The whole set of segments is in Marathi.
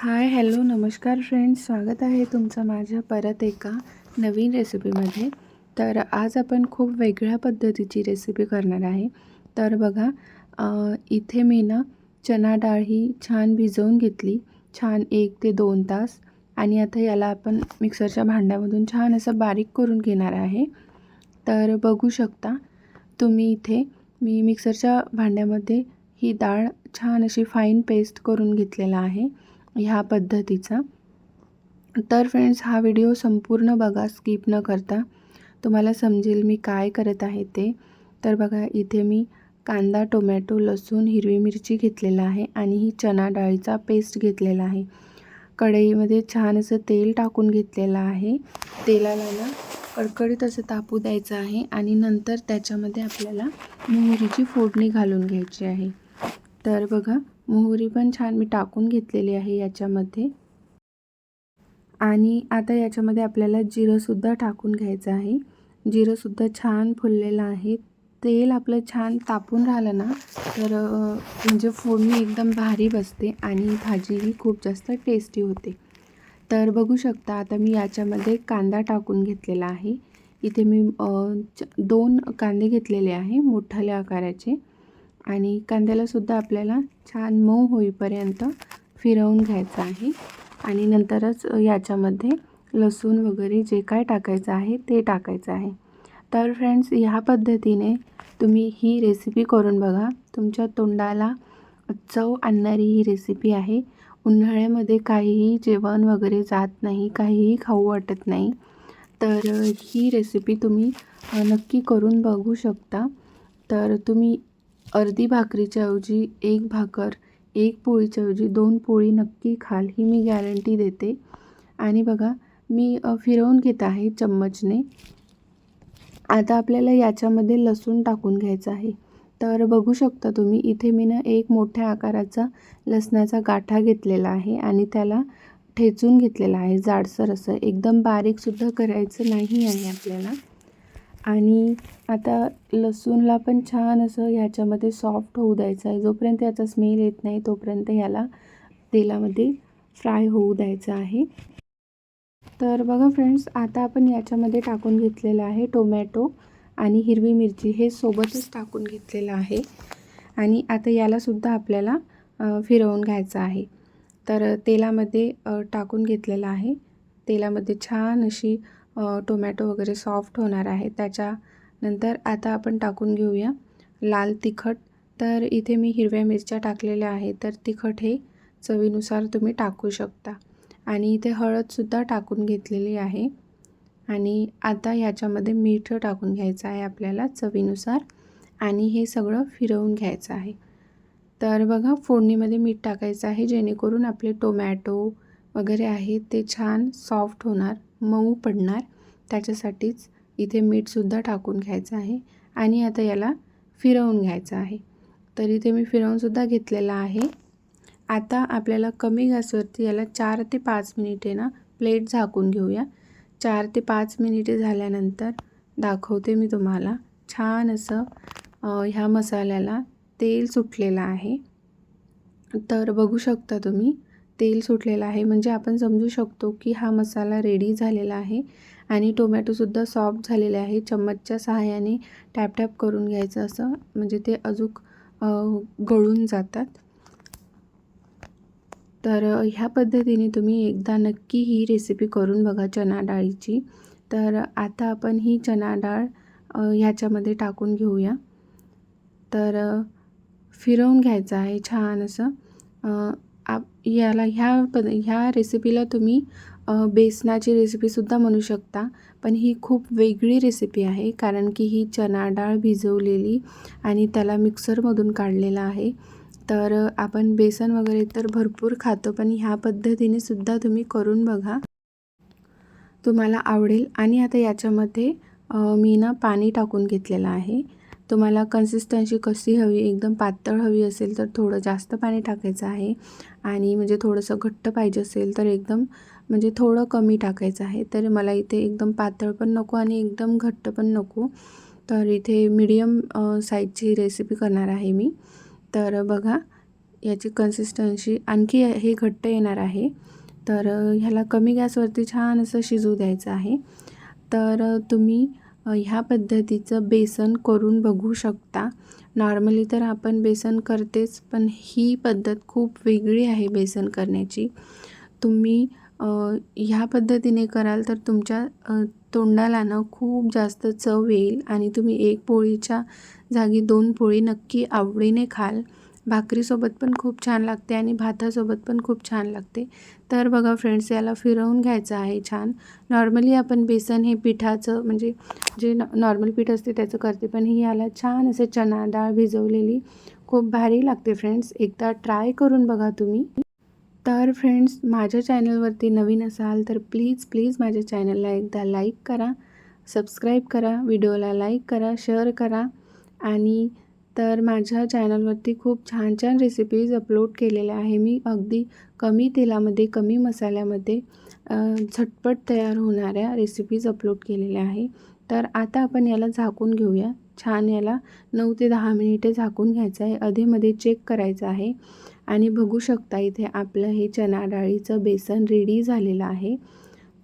हाय हॅलो नमस्कार फ्रेंड्स. स्वागत आहे तुमचं माझ्या परत एका नवीन रेसिपीमध्ये. तर आज आपण खूप वेगळ्या पद्धतीची रेसिपी करणार आहे. तर बघा इथे मी ना चना डाळ ही छान भिजवून घेतली. छान एक ते दोन तास. आणि आता याला आपण मिक्सरच्या भांड्यामधून छान असं बारीक करून घेणार आहे. तर बघू शकता तुम्ही इथे मी मिक्सरच्या भांड्यामध्ये ही डाळ छान अशी फाईन पेस्ट करून घेतलेला आहे. ह्या पद्धतीचा. तर फ्रेंड्स हा व्हिडिओ संपूर्ण बघा स्किप न करता. तुम्हाला समजेल मी काय करत आहे ते. तर बघा इथे मी कांदा टोमॅटो लसूण हिरवी मिरची घेतलेला आहे आणि ही चना डाळीचा पेस्ट घेतलेला आहे. कढईमध्ये छान असं तेल टाकून घेतलेलं आहे. तेलाला ना कडकडीत असं तापू द्यायचं आहे आणि नंतर त्याच्यामध्ये आपल्याला मोहरीची फोडणी घालून घ्यायची आहे. तर बघा मोहरी पण छान मी टाकून घेतलेली आहे याच्यामध्ये. आणि आता याच्यामध्ये आपल्याला जिरंसुद्धा टाकून घ्यायचं आहे. जिरंसुद्धा छान फुललेलं आहे. तेल आपलं छान तापून राहिलं ना तर म्हणजे फोडणी एकदम भारी बसते आणि भाजीही खूप जास्त टेस्टी होते. तर बघू शकता आता मी याच्यामध्ये कांदा टाकून घेतलेला आहे. इथे मी च- दोन कांदे घेतलेले आहे मोठ्याल्या आकाराचे. आणि कांद्यालासुद्धा आपल्याला छान मऊ होईपर्यंत फिरवून घ्यायचं आहे. आणि नंतरच याच्यामध्ये लसूण वगैरे जे काय टाकायचं आहे ते टाकायचं आहे. तर फ्रेंड्स ह्या पद्धतीने तुम्ही ही रेसिपी करून बघा. तुमच्या तोंडाला चव आणणारी ही रेसिपी आहे. उन्हाळ्यामध्ये काहीही जेवण वगैरे जात नाही काहीही खाऊ वाटत नाही. तर ही रेसिपी तुम्ही नक्की करून बघू शकता. तर तुम्ही अर्धी भाकरीच्या ऐवजी एक भाकर एक पोळीच्या ऐवजी दोन पोळी नक्की खाल ही मी गॅरंटी देते. आणि बघा मी फिरवून घेत आहे चम्मचने. आता आपल्याला याच्यामध्ये लसूण टाकून घ्यायचं आहे. तर बघू शकता तुम्ही इथे मी ना एक मोठ्या आकाराचा लसणाचा गाठा घेतलेला आहे आणि त्याला ठेचून घेतलेला आहे जाडसर असं. एकदम बारीकसुद्धा करायचं नाही आहे आपल्याला. आणि आता लसूणला पण छान असं ह्याच्यामध्ये सॉफ्ट होऊ द्यायचं आहे. जोपर्यंत याचा स्मेल येत नाही तोपर्यंत याला तेलामध्ये फ्राय होऊ द्यायचं आहे. तर बघा फ्रेंड्स आता आपण याच्यामध्ये टाकून घेतलेलं आहे टोमॅटो आणि हिरवी मिरची. हे सोबतच टाकून घेतलेलं आहे. आणि आता यालासुद्धा आपल्याला फिरवून घ्यायचं आहे. तर तेलामध्ये टाकून घेतलेलं आहे. तेलामध्ये छान अशी टोमॅटो वगैरे सॉफ्ट होणार आहे. त्याच्या नंतर आता आपण टाकून घेऊया लाल तिखट. तर इथे मी हिरव्या मिरच्या टाकलेल्या आहे तर तिखट हे चवीनुसार तुम्ही टाकू शकता. आणि इथे हळदसुद्धा टाकून घेतलेली आहे. आणि आता याच्यामध्ये मीठ टाकून घ्यायचं आहे आपल्याला चवीनुसार. आणि हे सगळं फिरवून घ्यायचं आहे. तर बघा फोडणीमध्ये मीठ टाकायचं आहे जेणेकरून आपले टोमॅटो वगैरे आहे ते छान सॉफ्ट होणार मऊ पडणार. त्याच्यासाठीच इथे मीठसुद्धा टाकून घ्यायचं आहे आणि आता याला फिरवून घ्यायचं आहे. तर इथे मी फिरवूनसुद्धा घेतलेला आहे. आता आपल्याला कमी गॅसवरती याला चार ते पाच मिनिटे ना प्लेट झाकून घेऊया. चार ते पाच मिनिटे झाल्यानंतर दाखवते मी तुम्हाला छान असं ह्या मसाल्याला तेल सुटलेलं आहे. तर बघू शकता तुम्ही तेल सुटलेलं आहे. म्हणजे आपण समजू शकतो की हा मसाला रेडी झालेला आहे आणि टोमॅटोसुद्धा सॉफ्ट झालेले आहे. चम्मचच्या सहाय्याने टॅप टॅप करून घ्यायचं असं. म्हणजे ते अजूक गळून जातात. तर ह्या पद्धतीने तुम्ही एकदा नक्की ही रेसिपी करून बघा चना डाळीची. तर आता आपण ही चना डाळ ह्याच्यामध्ये टाकून घेऊया. तर फिरवून घ्यायचं आहे छान असं. आप याला ह्या पद ह्या रेसिपीला तुम्ही बेसनाची रेसिपीसुद्धा म्हणू शकता. पण ही खूप वेगळी रेसिपी आहे कारण की ही चना डाळ भिजवलेली आणि त्याला मिक्सरमधून काढलेला आहे. तर आपण बेसन वगैरे तर भरपूर खातो पण ह्या पद्धतीने सुद्धा तुम्ही करून बघा. तुम्हाला आवडेल. आणि आता याच्यामध्ये मी ना पाणी टाकून घेतलेलं आहे. तुम्हाला कन्सिस्टन्सी कशी हवी एकदम पातळ हवी असेल तर थोडं जास्त पाणी टाकायचं आहे. आणि म्हणजे थोडंसं घट्ट पाहिजे असेल तर एकदम म्हणजे थोडं कमी टाकायचं आहे. तर मला इथे एकदम पातळ पण नको आणि एकदम घट्ट पण नको. तर इथे मीडियम साईजची रेसिपी करणार आहे मी. तर बघा याची कन्सिस्टन्सी आणखी हे घट्ट येणार आहे. तर ह्याला कमी गॅसवरती छान असं शिजू द्यायचं आहे. तर तुम्ही ह्या पद्धतीचं बेसन करून बघू शकता. नॉर्मली तर आपण बेसन करतेच पण ही पद्धत खूप वेगळी आहे बेसन करण्याची. तुम्ही ह्या पद्धतीने कराल तर तुमच्या तोंडाला ना खूप जास्त चव येईल आणि तुम्ही एक पोळीच्या जागी दोन पोळी नक्की आवडीने खाल. भाकरीसोबत पण खूप छान लागते आणि भातासोबत पण खूप छान लागते. तर बघा फ्रेंड्स याला फिरवून घ्यायचं आहे छान. नॉर्मली आपण बेसन हे पिठाचं म्हणजे जे नॉर्मल पीठ असते त्याचं करते पण ही याला छान असे चणा डाळ भिजवलेली. खूप भारी लागते फ्रेंड्स. एकदा ट्राय करून बघा तुम्ही. तर फ्रेंड्स माझ्या चॅनलवरती नवीन असाल तर प्लीज प्लीज माझ्या चॅनलला एकदा लाईक करा सबस्क्राईब करा व्हिडिओला लाईक करा शेअर करा आणि तर माझ्या चॅनलवरती खूप छान छान रेसिपीज अपलोड केलेल्या आहे. मी अगदी कमी तेलामध्ये कमी मसाल्यामध्ये झटपट तयार होणाऱ्या रेसिपीज अपलोड केलेल्या आहे. तर आता आपण याला झाकून घेऊया. छान याला नऊ ते दहा मिनिटे झाकून घ्यायचं आहे. अधेमध्ये चेक करायचं आहे. आणि बघू शकता इथे आपलं हे चणा डाळीचं बेसन रेडी झालेलं आहे.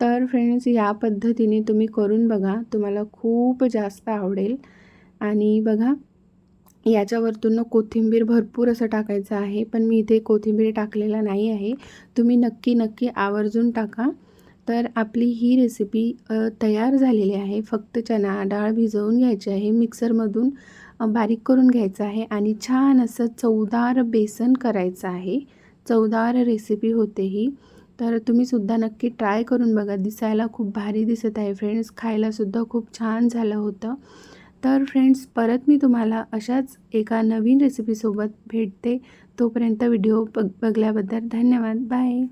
तर फ्रेंड्स या पद्धतीने तुम्ही करून बघा. तुम्हाला खूप जास्त आवडेल. आणि बघा याच्यावरतून कोथिंबीर भरपूर असं टाकायचं आहे पण मी इथे कोथिंबीर टाकलेला नाही आहे. तुम्ही नक्की नक्की आवर्जून टाका. तर आपली ही रेसिपी तयार झालेली आहे. फक्त चणा डाळ भिजवून घ्यायची आहे. मिक्सरमधून बारीक करून घ्यायचं आहे आणि छान असं चवदार बेसन करायचं आहे. चवदार रेसिपी होते ही. तर तुम्हीसुद्धा नक्की ट्राय करून बघा. दिसायला खूप भारी दिसत आहे. फ्रेंड्स खायलासुद्धा खूप छान झालं होतं. तर फ्रेंड्स परत मी तुम्हाला अशाच एका नवीन रेसिपीसोबत भेटते. तोपर्यंत व्हिडिओ बघ बघल्याबद्दल धन्यवाद. बाय